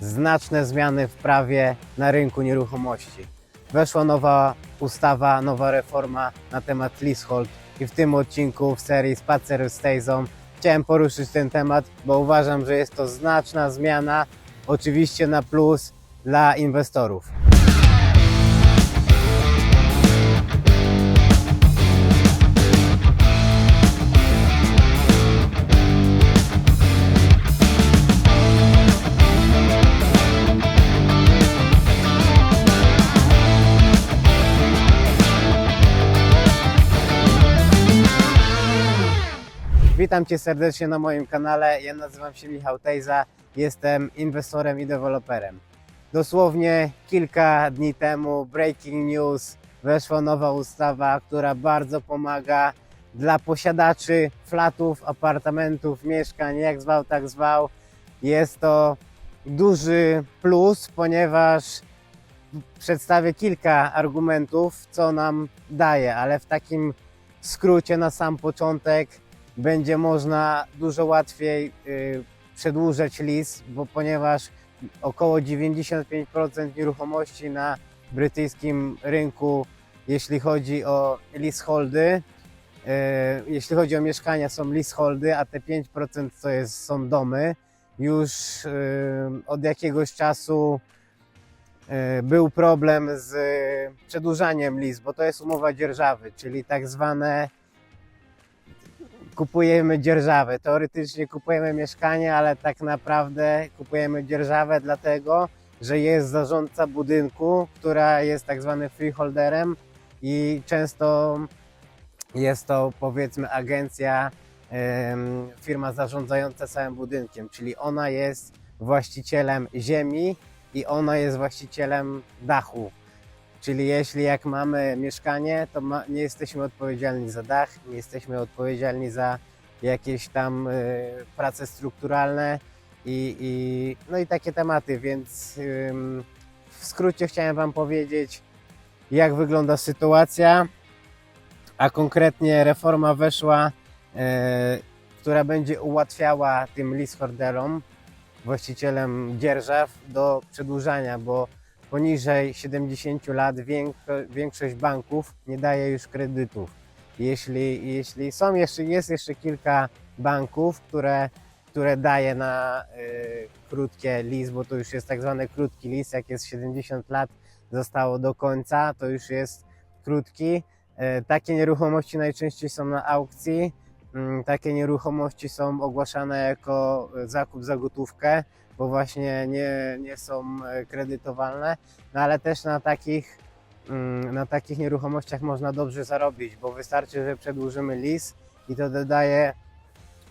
znaczne zmiany w prawie na rynku nieruchomości. Weszła nowa ustawa, nowa reforma na temat leasehold i w tym odcinku w serii Spacer z Tejzą chciałem poruszyć ten temat, bo uważam, że jest to znaczna zmiana, oczywiście na plus dla inwestorów. Witam Cię serdecznie na moim kanale. Ja nazywam się Michał Tejza, jestem inwestorem i deweloperem. Dosłownie kilka dni temu, breaking news, weszła nowa ustawa, która bardzo pomaga dla posiadaczy flatów, apartamentów, mieszkań, jak zwał, tak zwał. Jest to duży plus, ponieważ przedstawię kilka argumentów, co nam daje, ale w takim skrócie na sam początek będzie można dużo łatwiej y, przedłużać lis, bo ponieważ około 95% nieruchomości na brytyjskim rynku, jeśli chodzi o leaseholdy, y, jeśli chodzi o mieszkania, są leaseholdy, a te 5% to jest, są domy. Już y, od jakiegoś czasu był problem z przedłużaniem list, bo to jest umowa dzierżawy, czyli tak zwane kupujemy dzierżawę. Teoretycznie kupujemy mieszkanie, ale tak naprawdę kupujemy dzierżawę dlatego, że jest zarządca budynku, która jest tak zwanym freeholderem i często jest to powiedzmy agencja, firma zarządzająca całym budynkiem, czyli ona jest właścicielem ziemi i ona jest właścicielem dachu. Czyli jeśli jak mamy mieszkanie, to ma, nie jesteśmy odpowiedzialni za dach, nie jesteśmy odpowiedzialni za jakieś tam y, prace strukturalne i, i, no i takie tematy, więc ym, w skrócie chciałem Wam powiedzieć, jak wygląda sytuacja, a konkretnie reforma weszła, y, która będzie ułatwiała tym leaseholderom, właścicielem dzierżaw do przedłużania, bo poniżej 70 lat większo- większość banków nie daje już kredytów. Jeśli, jeśli są jeszcze, jest jeszcze kilka banków, które, które daje na y, krótkie lis, bo to już jest tak zwany krótki lis, jak jest 70 lat, zostało do końca, to już jest krótki. Y, takie nieruchomości najczęściej są na aukcji. Mm, Takie nieruchomości są ogłaszane jako zakup za gotówkę, bo właśnie nie, nie są e, kredytowalne, no ale też na takich, mm, na takich nieruchomościach można dobrze zarobić, bo wystarczy, że przedłużymy lis i to dodaje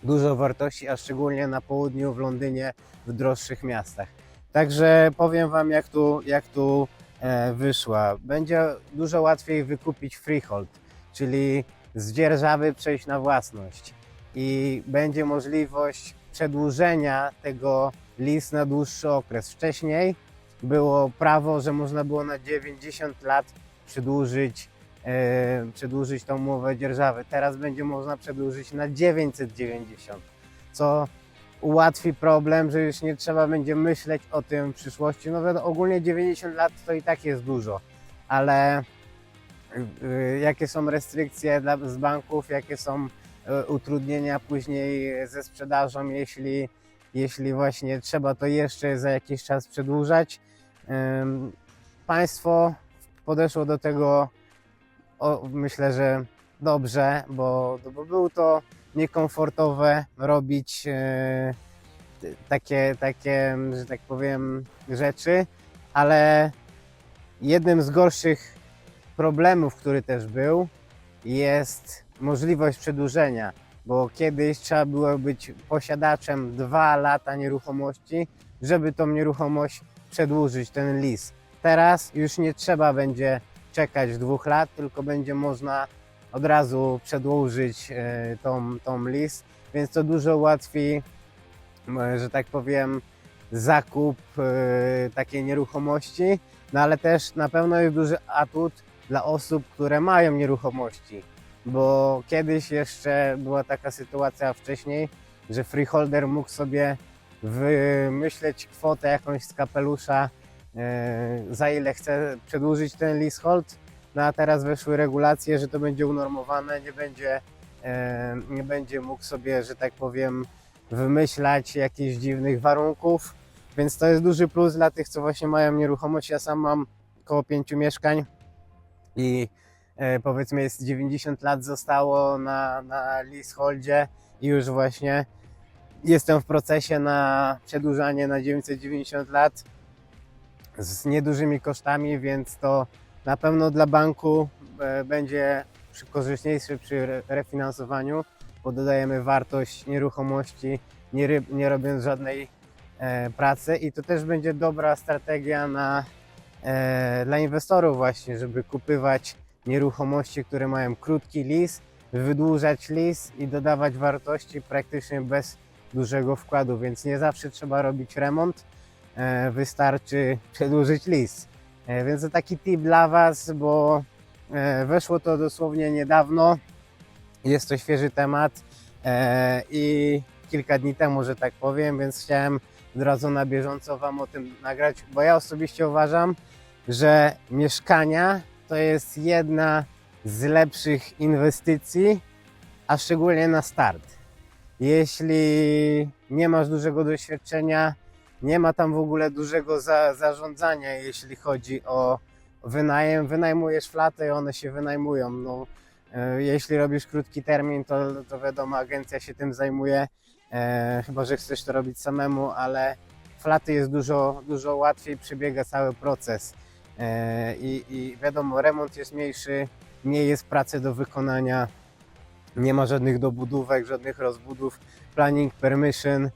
dużo wartości, a szczególnie na południu, w Londynie, w droższych miastach. Także powiem Wam, jak tu, jak tu e, wyszła. Będzie dużo łatwiej wykupić freehold, czyli z dzierżawy przejść na własność i będzie możliwość przedłużenia tego lis na dłuższy okres. Wcześniej było prawo, że można było na 90 lat przedłużyć, e, przedłużyć tą umowę dzierżawy. Teraz będzie można przedłużyć na 990, co ułatwi problem, że już nie trzeba będzie myśleć o tym w przyszłości. No ogólnie 90 lat to i tak jest dużo, ale y, jakie są restrykcje dla, z banków, jakie są y, utrudnienia później ze sprzedażą, jeśli, jeśli właśnie trzeba to jeszcze za jakiś czas przedłużać. Państwo podeszło do tego, o, myślę, że dobrze, bo, bo było to niekomfortowe robić e, takie, takie, że tak powiem, rzeczy, ale jednym z gorszych problemów, który też był, jest możliwość przedłużenia, bo kiedyś trzeba było być posiadaczem dwa lata nieruchomości, żeby tą nieruchomość przedłużyć, ten lis. Teraz już nie trzeba będzie czekać dwóch lat, tylko będzie można od razu przedłużyć e, tą, tą lis, więc to dużo ułatwi, m, że tak powiem, zakup e, takiej nieruchomości, no ale też na pewno jest duży atut dla osób, które mają nieruchomości, bo kiedyś jeszcze była taka sytuacja wcześniej, że freeholder mógł sobie wymyśleć kwotę jakąś z kapelusza, e, za ile chce przedłużyć ten leasehold. No a teraz weszły regulacje, że to będzie unormowane, nie będzie, e, nie będzie mógł sobie, że tak powiem, wymyślać jakichś dziwnych warunków. Więc to jest duży plus dla tych, co właśnie mają nieruchomość. Ja sam mam około pięciu mieszkań i powiedzmy jest 90 lat zostało na, na leaseholdzie i już właśnie jestem w procesie na przedłużanie na 990 lat z niedużymi kosztami, więc to na pewno dla banku e, będzie korzystniejszy przy re- refinansowaniu, bo dodajemy wartość nieruchomości, nie, ry- nie robiąc żadnej e, pracy i to też będzie dobra strategia na, e, dla inwestorów właśnie, żeby kupywać nieruchomości, które mają krótki lis, wydłużać lis i dodawać wartości praktycznie bez dużego wkładu, więc nie zawsze trzeba robić remont, e, wystarczy przedłużyć lis. E, Więc to taki tip dla Was, bo e, weszło to dosłownie niedawno, jest to świeży temat i kilka dni temu, że tak powiem, więc chciałem od razu na bieżąco Wam o tym nagrać, bo ja osobiście uważam, że mieszkania to jest jedna z lepszych inwestycji, a szczególnie na start. Jeśli nie masz dużego doświadczenia, nie ma tam w ogóle dużego za, zarządzania, jeśli chodzi o wynajem. Wynajmujesz flaty i one się wynajmują. No, e, jeśli robisz krótki termin, to, to wiadomo, agencja się tym zajmuje, e, chyba że chcesz to robić samemu, ale flaty jest dużo, dużo łatwiej, przebiega cały proces. E, i, I wiadomo, remont jest mniejszy, mniej jest pracy do wykonania, nie ma żadnych dobudówek, żadnych rozbudów, planning permission, e,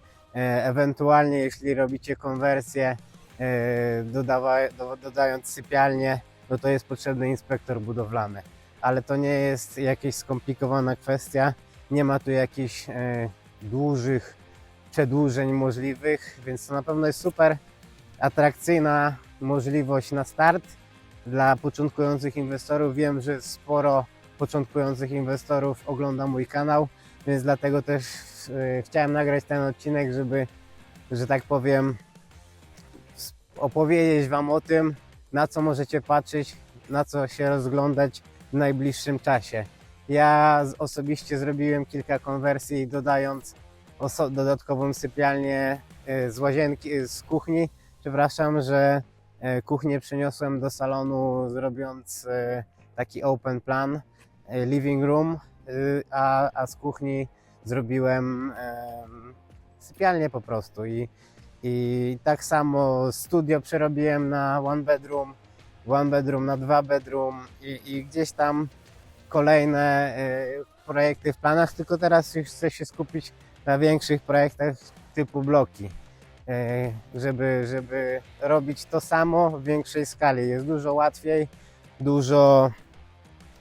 ewentualnie jeśli robicie konwersję, e, dodawa, do, dodając sypialnię, no to jest potrzebny inspektor budowlany. Ale to nie jest jakaś skomplikowana kwestia, nie ma tu jakichś dużych przedłużeń możliwych, więc to na pewno jest super atrakcyjna możliwość na start dla początkujących inwestorów. Wiem, że sporo początkujących inwestorów ogląda mój kanał, więc dlatego też e, chciałem nagrać ten odcinek, żeby, że tak powiem, opowiedzieć Wam o tym, na co możecie patrzeć, na co się rozglądać w najbliższym czasie. Ja osobiście zrobiłem kilka konwersji, dodając dodatkową sypialnię e, z łazienki, z kuchni. Przepraszam, że kuchnię przeniosłem do salonu, zrobiąc e, taki open plan, e, living room, e, a, a z kuchni zrobiłem em, sypialnię po prostu. I, I tak samo studio przerobiłem na one bedroom, one bedroom na dwa bedroom i, i gdzieś tam kolejne e, projekty w planach, tylko teraz chcę się skupić na większych projektach typu bloki, e, żeby, żeby robić to samo w większej skali. Jest dużo łatwiej, dużo,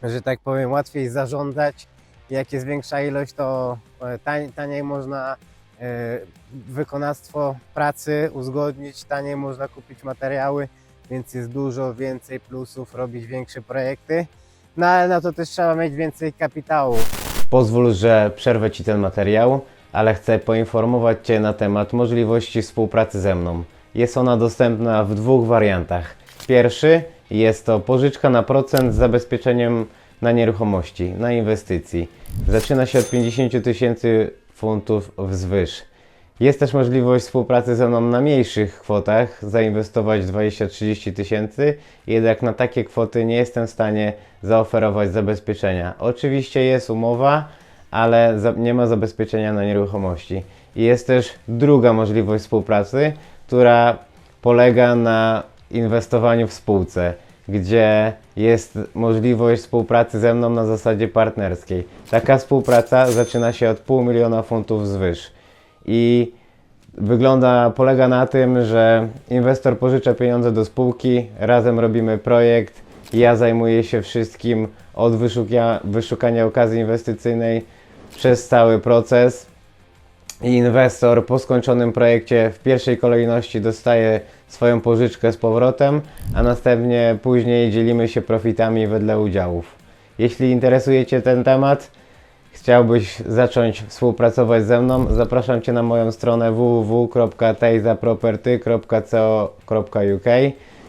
że tak powiem, łatwiej zarządzać. Jak jest większa ilość, to e, taniej można e, wykonawstwo pracy uzgodnić, taniej można kupić materiały, więc jest dużo więcej plusów robić większe projekty. No ale na to też trzeba mieć więcej kapitału. Pozwól, że przerwę Ci ten materiał, ale chcę poinformować Cię na temat możliwości współpracy ze mną. Jest ona dostępna w dwóch wariantach. Pierwszy jest to pożyczka na procent z zabezpieczeniem na nieruchomości, na inwestycji. Zaczyna się od 50 000 tysięcy funtów wzwyż. Jest też możliwość współpracy ze mną na mniejszych kwotach, zainwestować 20-30 tysięcy, jednak na takie kwoty nie jestem w stanie zaoferować zabezpieczenia. Oczywiście jest umowa, ale nie ma zabezpieczenia na nieruchomości. I jest też druga możliwość współpracy, która polega na inwestowaniu w spółce, gdzie jest możliwość współpracy ze mną na zasadzie partnerskiej. Taka współpraca zaczyna się od pół miliona funtów wzwyż. I wygląda, polega na tym, że inwestor pożycza pieniądze do spółki, razem robimy projekt, ja zajmuję się wszystkim od wyszukia, wyszukania okazji inwestycyjnej przez cały proces i inwestor po skończonym projekcie w pierwszej kolejności dostaje swoją pożyczkę z powrotem, a następnie później dzielimy się profitami wedle udziałów. Jeśli interesuje Cię ten temat, chciałbyś zacząć współpracować ze mną, zapraszam Cię na moją stronę www.tejzaproperty.co.uk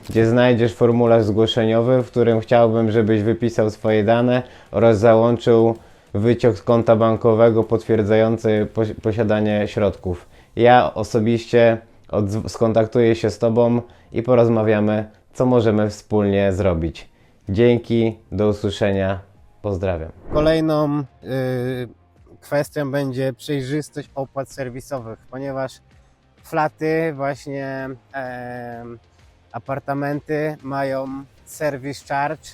gdzie znajdziesz formularz zgłoszeniowy, w którym chciałbym, żebyś wypisał swoje dane oraz załączył wyciąg z konta bankowego potwierdzający posi- posiadanie środków. Ja osobiście skontaktuję się z Tobą i porozmawiamy, co możemy wspólnie zrobić. Dzięki, do usłyszenia, pozdrawiam. Kolejną y, kwestią będzie przejrzystość opłat serwisowych, ponieważ flaty, właśnie apartamenty mają service charge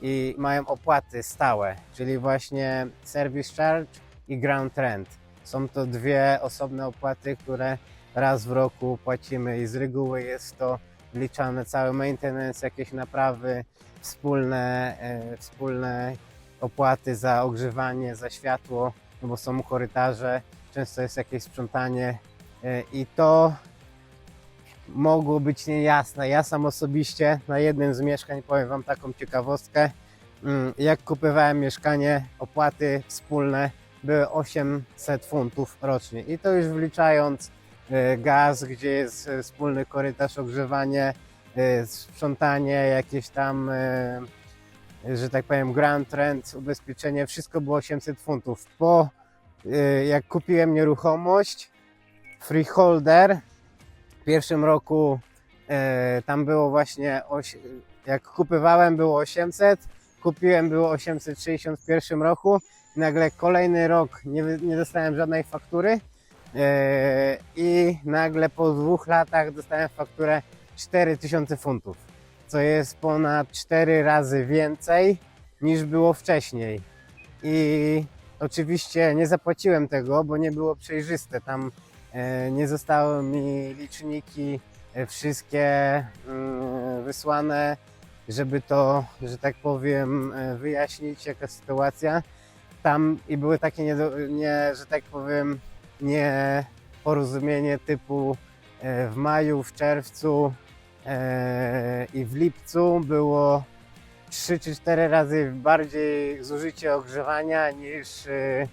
i mają opłaty stałe, czyli właśnie service charge i ground rent. Są to dwie osobne opłaty, które raz w roku płacimy i z reguły jest to wliczane cały maintenance, jakieś naprawy, wspólne, e, wspólne opłaty za ogrzewanie, za światło, no bo są korytarze, często jest jakieś sprzątanie e, i to mogło być niejasne. Ja sam osobiście na jednym z mieszkań powiem Wam taką ciekawostkę. Mm, Jak kupowałem mieszkanie, opłaty wspólne były 800 funtów rocznie i to już wliczając e, gaz, gdzie jest e, wspólny korytarz, ogrzewanie, e, sprzątanie, jakieś tam że tak powiem, Grand Rent, ubezpieczenie, wszystko było 800 funtów. Po y, jak kupiłem nieruchomość, freeholder, pierwszym roku e, tam było właśnie, oś, jak kupywałem było 800, kupiłem było 860 w pierwszym roku, nagle kolejny rok nie, nie dostałem żadnej faktury e, i nagle po dwóch latach dostałem fakturę 4000 funtów co jest ponad 4 razy więcej niż było wcześniej. I oczywiście nie zapłaciłem tego, bo nie było przejrzyste. Tam nie zostały mi liczniki e, wszystkie mm, wysłane, żeby to, że tak powiem, e, wyjaśnić jaka sytuacja. Tam i były takie, nie, nie, że tak powiem, nieporozumienie typu e, w maju, w czerwcu e, i w lipcu było 3 czy 4 razy bardziej zużycie ogrzewania niż, e,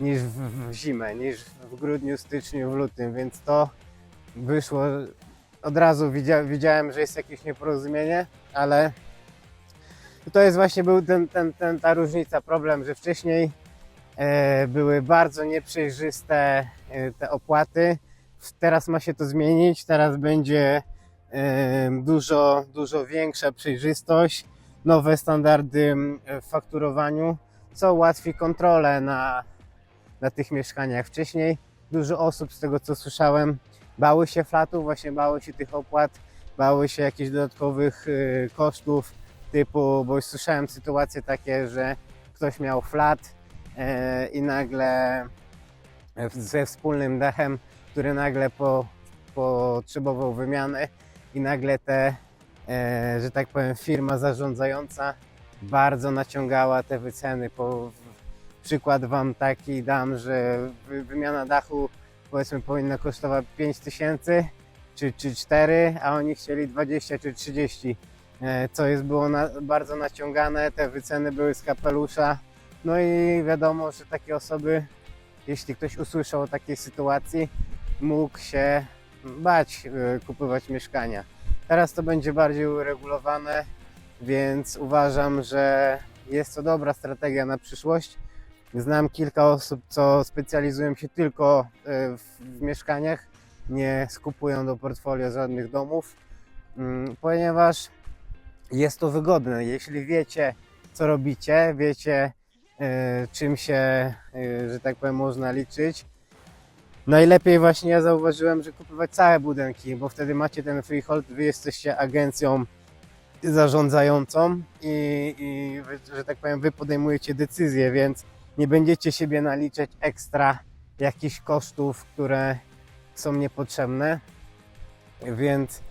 niż w, w zimę, niż w grudniu, styczniu, w lutym, więc to wyszło. Od razu widzia, widziałem, że jest jakieś nieporozumienie, ale to jest właśnie był ten, ten, ten, ta różnica, problem, że wcześniej e, były bardzo nieprzejrzyste e, te opłaty. Teraz ma się to zmienić, teraz będzie e, dużo, dużo większa przejrzystość, nowe standardy w fakturowaniu, co ułatwi kontrolę na, na tych mieszkaniach. Wcześniej dużo osób, z tego co słyszałem, bały się flatów, właśnie bały się tych opłat, bały się jakichś dodatkowych e, kosztów, typu, bo słyszałem sytuacje takie, że ktoś miał flat e, i nagle ze wspólnym dachem, który nagle po, potrzebował wymiany i nagle te, e, że tak powiem, firma zarządzająca bardzo naciągała te wyceny. Po, przykład Wam taki dam, że wy- wymiana dachu powiedzmy powinna kosztować 5 tysięcy czy, czy 4, a oni chcieli 20 czy 30, e, co jest było na, bardzo naciągane, te wyceny były z kapelusza. No i wiadomo, że takie osoby jeśli ktoś usłyszał o takiej sytuacji, mógł się bać e, kupować mieszkania. Teraz to będzie bardziej uregulowane, więc uważam, że jest to dobra strategia na przyszłość. Znam kilka osób, co specjalizują się tylko e, w, mieszkaniach, nie skupują do portfolio żadnych domów, mm, ponieważ jest to wygodne. Jeśli wiecie, co robicie, wiecie, e, czym się, e, że tak powiem, można liczyć. Najlepiej właśnie ja zauważyłem, że kupować całe budynki, bo wtedy macie ten freehold, wy jesteście agencją zarządzającą i, i że tak powiem, wy podejmujecie decyzje, więc nie będziecie siebie naliczać ekstra jakichś kosztów, które są niepotrzebne. Więc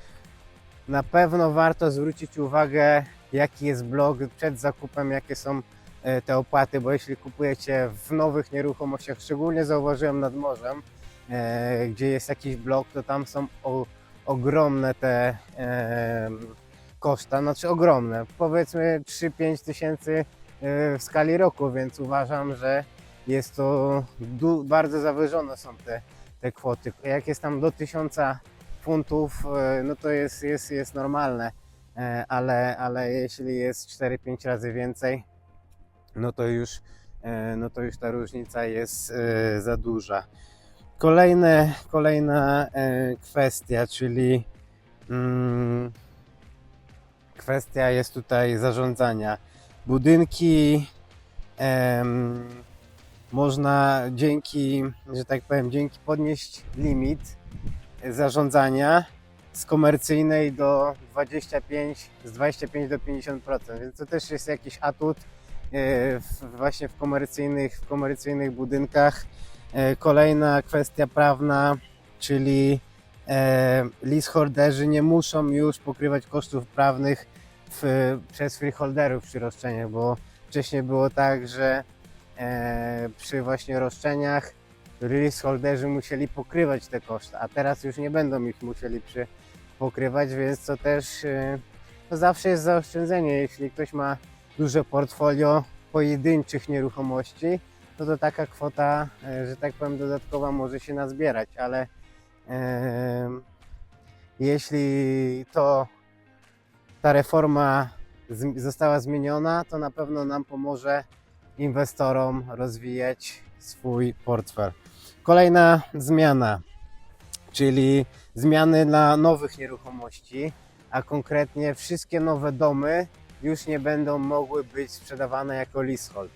na pewno warto zwrócić uwagę, jaki jest blog przed zakupem, jakie są e, te opłaty, bo jeśli kupujecie w nowych nieruchomościach, szczególnie zauważyłem nad morzem, e, gdzie jest jakiś blok, to tam są o, ogromne te e, koszta, znaczy ogromne, powiedzmy 3-5 tysięcy w skali roku, więc uważam, że jest to bardzo zawyżone są te, te kwoty. Jak jest tam do 1000 funtów, e, no to jest, jest, jest normalne, E, ale, ale jeśli jest 4-5 razy więcej, no to już, e, no to już ta różnica jest e, za duża. Kolejne, kolejna e, kwestia, czyli mm, kwestia jest tutaj zarządzania. Budynki em, można dzięki, że tak powiem, dzięki podnieść limit zarządzania z komercyjnej do 25, z 25 do 50%, więc to też jest jakiś atut e, w, właśnie w komercyjnych, w komercyjnych budynkach. E, Kolejna kwestia prawna, czyli e, leaseholderzy nie muszą już pokrywać kosztów prawnych w, przez freeholderów przy roszczeniach, bo wcześniej było tak, że e, przy właśnie roszczeniach leaseholderzy musieli pokrywać te koszty, a teraz już nie będą ich musieli przy, pokrywać, więc to też e, to zawsze jest zaoszczędzenie. Jeśli ktoś ma duże portfolio pojedynczych nieruchomości, no to taka kwota, e, że tak powiem, dodatkowa może się nazbierać, ale em, jeśli to ta reforma została zmieniona, to na pewno nam pomoże inwestorom rozwijać swój portfel. Kolejna zmiana, czyli zmiany dla nowych nieruchomości, a konkretnie wszystkie nowe domy już nie będą mogły być sprzedawane jako leasehold.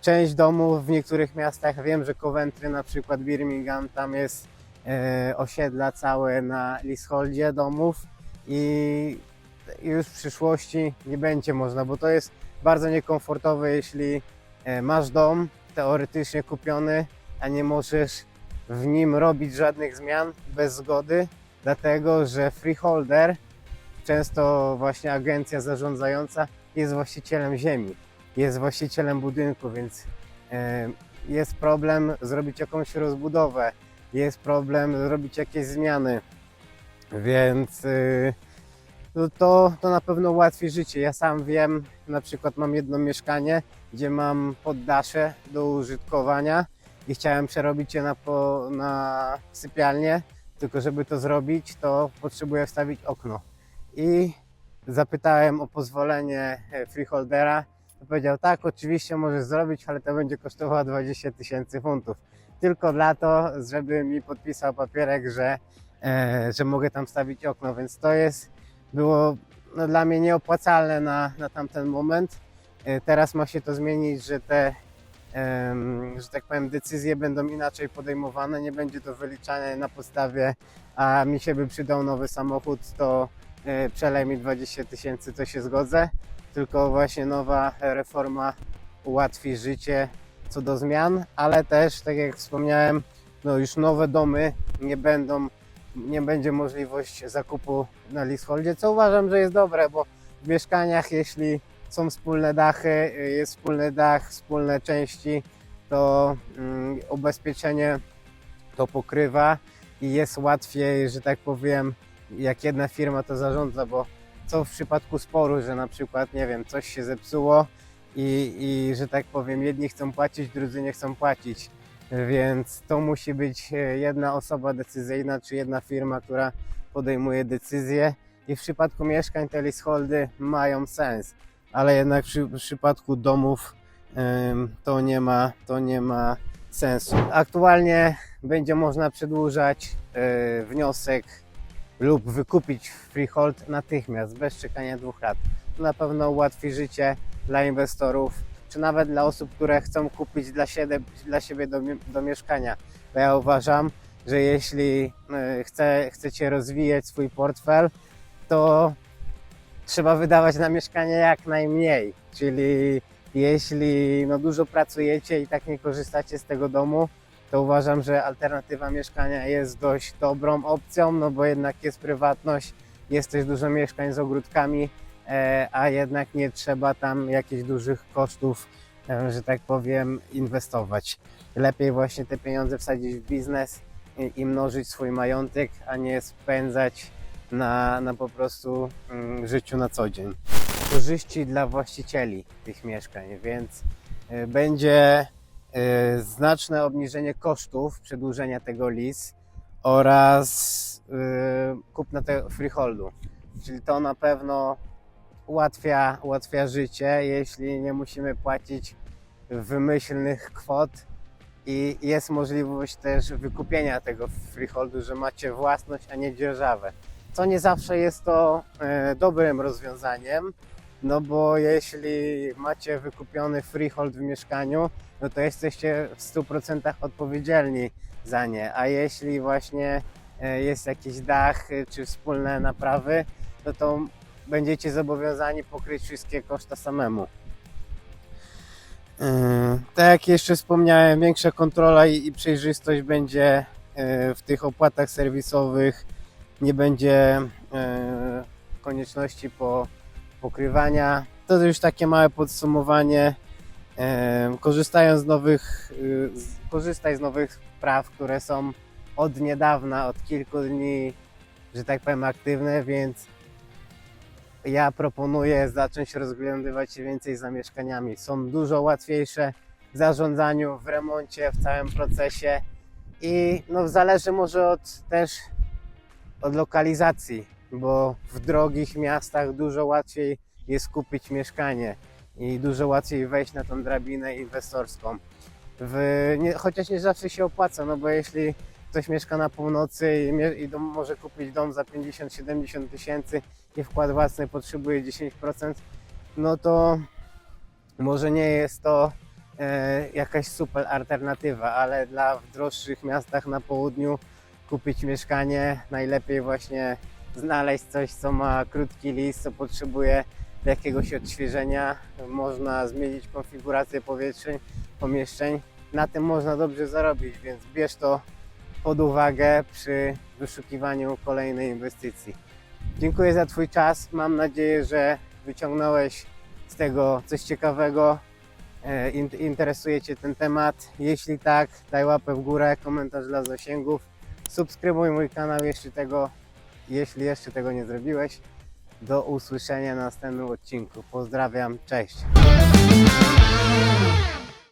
Część domów w niektórych miastach, wiem, że Coventry, na przykład Birmingham, tam jest e, osiedla całe na leaseholdzie domów i już w przyszłości nie będzie można, bo to jest bardzo niekomfortowe, jeśli e, masz dom teoretycznie kupiony, a nie możesz w nim robić żadnych zmian bez zgody, dlatego że freeholder, często właśnie agencja zarządzająca, jest właścicielem ziemi, jest właścicielem budynku, więc e, jest problem zrobić jakąś rozbudowę, jest problem zrobić jakieś zmiany, więc y, no to, to na pewno ułatwi życie. Ja sam wiem, na przykład mam jedno mieszkanie, gdzie mam poddasze do użytkowania i chciałem przerobić je na, po, na sypialnię, tylko żeby to zrobić, to potrzebuję wstawić okno. I zapytałem o pozwolenie e, freeholdera, to powiedział tak, oczywiście możesz zrobić, ale to będzie kosztowało 20 tysięcy funtów. Tylko dla to, żeby mi podpisał papierek, że, e, że mogę tam stawić okno, więc to jest, było no, dla mnie nieopłacalne na, na tamten moment. E, Teraz ma się to zmienić, że te że tak powiem, decyzje będą inaczej podejmowane, nie będzie to wyliczane na podstawie, a mi się by przydał nowy samochód, to e, przelej mi 20 tysięcy, to się zgodzę, tylko właśnie nowa reforma ułatwi życie co do zmian, ale też, tak jak wspomniałem, no już nowe domy nie będą, nie będzie możliwość zakupu na leaseholdzie, co uważam, że jest dobre, bo w mieszkaniach, jeśli są wspólne dachy, jest wspólny dach, wspólne części, to mm, ubezpieczenie to pokrywa i jest łatwiej, że tak powiem, jak jedna firma to zarządza, bo co w przypadku sporu, że na przykład, nie wiem, coś się zepsuło i, i że tak powiem, jedni chcą płacić, drudzy nie chcą płacić, więc to musi być e, jedna osoba decyzyjna, czy jedna firma, która podejmuje decyzję i w przypadku mieszkań te leaseholdy mają sens ale jednak przy, w przypadku domów to nie ma, to nie ma sensu. Aktualnie będzie można przedłużać e, wniosek lub wykupić freehold natychmiast, bez czekania dwóch lat. To na pewno ułatwi życie dla inwestorów, czy nawet dla osób, które chcą kupić dla siebie, dla siebie do, do mieszkania. Bo ja uważam, że jeśli e, chce, chcecie rozwijać swój portfel, to trzeba wydawać na mieszkanie jak najmniej. Czyli jeśli no, dużo pracujecie i tak nie korzystacie z tego domu, to uważam, że alternatywa mieszkania jest dość dobrą opcją, no bo jednak jest prywatność, jest też dużo mieszkań z ogródkami, a jednak nie trzeba tam jakichś dużych kosztów, e, że tak powiem, inwestować. Lepiej właśnie te pieniądze wsadzić w biznes i, mnożyć swój majątek, a nie spędzać na, na po prostu mm, życiu na co dzień. Korzyści dla właścicieli tych mieszkań, więc y, będzie znaczne obniżenie kosztów przedłużenia tego lease oraz kupna tego freeholdu. Czyli to na pewno ułatwia, ułatwia życie, jeśli nie musimy płacić wymyślnych kwot i jest możliwość też wykupienia tego freeholdu, że macie własność, a nie dzierżawę. Co nie zawsze jest to e, dobrym rozwiązaniem, no bo jeśli macie wykupiony freehold w mieszkaniu, no to jesteście w 100% odpowiedzialni za nie, a jeśli właśnie e, jest jakiś dach e, czy wspólne naprawy, no to będziecie zobowiązani pokryć wszystkie koszta samemu. Yy, Tak jak jeszcze wspomniałem, większa kontrola i, przejrzystość będzie yy, w tych opłatach serwisowych. Nie będzie yy, konieczności po pokrywania. To już takie małe podsumowanie. Korzystając z nowych, korzystaj z nowych praw, które są od niedawna, od kilku dni, że tak powiem, aktywne, więc ja proponuję zacząć rozglądywać się więcej za mieszkaniami. Są dużo łatwiejsze w zarządzaniu, w remoncie, w całym procesie i no zależy może od też od lokalizacji, bo w drogich miastach dużo łatwiej jest kupić mieszkanie i dużo łatwiej wejść na tą drabinę inwestorską. W, nie, chociaż nie zawsze się opłaca, no bo jeśli ktoś mieszka na północy i, i dom, może kupić dom za 50-70 tysięcy i wkład własny potrzebuje 10%, no to może nie jest to e, jakaś super alternatywa, ale dla w droższych miastach na południu kupić mieszkanie, najlepiej właśnie znaleźć coś, co ma krótki list, co potrzebuje jakiegoś odświeżenia. Można zmienić konfigurację powietrzeń, pomieszczeń. Na tym można dobrze zarobić, więc bierz to pod uwagę przy wyszukiwaniu kolejnej inwestycji. Dziękuję za Twój czas. Mam nadzieję, że wyciągnąłeś z tego coś ciekawego. E, in- Interesuje Cię ten temat. Jeśli tak, daj łapę w górę, komentarz dla zasięgów. Subskrybuj mój kanał, jeśli, tego, jeśli jeszcze tego nie zrobiłeś. Do usłyszenia na następnym odcinku. Pozdrawiam, cześć.